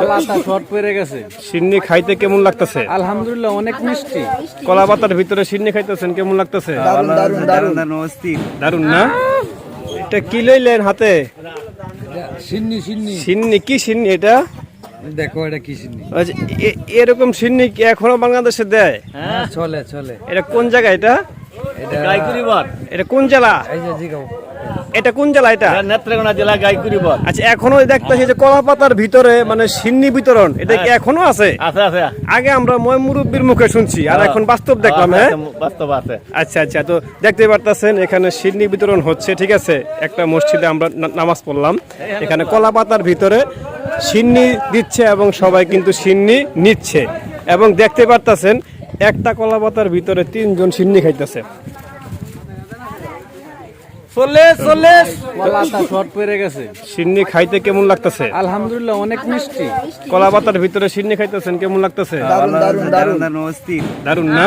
কলাটা শর্ট পড়ে গেছে। সিন্নি খাইতে কেমন লাগতেছে? আলহামদুলিল্লাহ অনেক মিষ্টি। কলা পাতার ভিতরে সিন্নি খাইতেছেন কেমন লাগতেছে? দারুণ না? এটা কি লইলেন হাতে? সিন্নি সিন্নি। সিন্নি কি সিন্নি এটা? দেখো এটা কি সিন্নি? আচ্ছা, এরকম সিন্নি কি এখনও বাংলাদেশে দেয়? হ্যাঁ চলে চলে। এটা কোন জায়গা এটা? এটা এটা কোন জেলা? এই যে জিগাও। এটা কোন জেলা এটা? নেত্রকোনা জেলা গাইকুড়িবর আচ্ছা এখনও দেখতেছি যে কলা পাতার ভিতরে মানে সিন্নি বিতরণ এটা কি এখনও আছে? আছে আছে। আগে আমরা ময় মুরব্বীর মুখে শুনছি আর এখন বাস্তব দেখলাম হ্যাঁ বাস্তব আছে। আচ্ছা আচ্ছা তো দেখতে পারতেছেন এখানে সিন্নি বিতরণ হচ্ছে ঠিক আছে? একটা মসজিদে আমরা নামাজ পড়লাম। এখানে কলা পাতার ভিতরে সিন্নি দিচ্ছে এবং সবাই কিন্তু সিন্নি নিচ্ছে। এবং দেখতে পারতেছেন একটা কলা পাতার ভিতরে তিনজন সিন্নি খাইতেছে। সিন্নি খাইতে কেমন লাগতেছে? আলহামদুলিল্লাহ অনেক মিষ্টি। কলা ভিতরে সিন্নি খাইতেছেন কেমন লাগতেছে? দারুণ না?